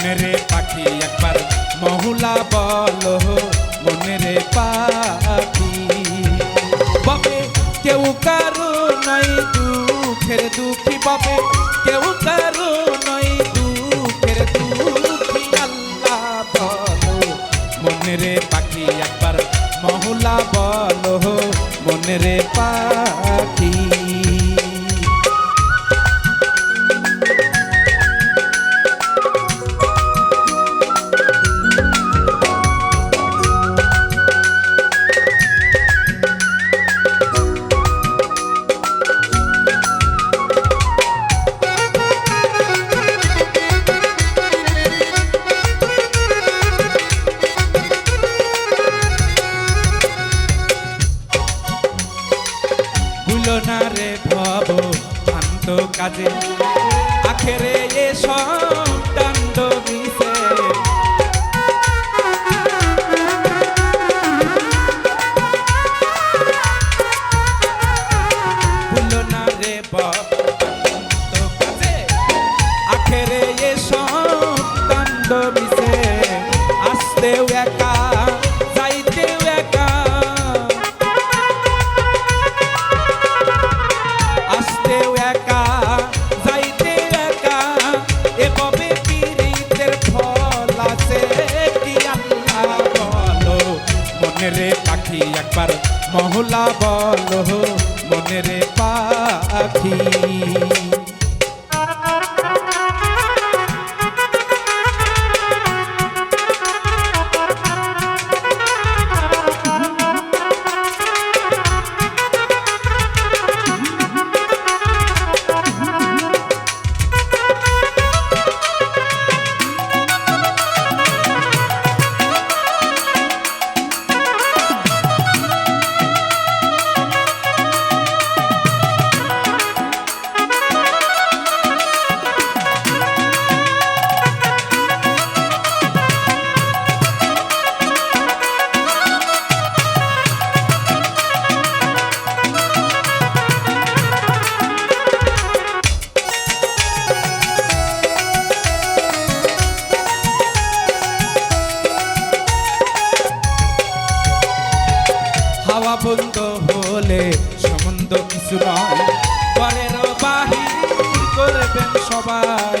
মনেরে পাখি একবার। মহুলা বলো, মনেরে পাখি। ববে কেউ কারও নাই দুঃখের দুঃখী ববে কেউ কারও নাই দুঃখের দুঃখী, আল্লাহ বলো। মনেরে পাখি একবার, মহুলা বলো, মনেরে পা না রে ভব শান্ত কাজে। আখেরে এ মনে রে পাখি একবার মহলা বলো মনে রে পাখি। সম্বন্ধ কিছু নয় পরের বাহির করবেন সবাই?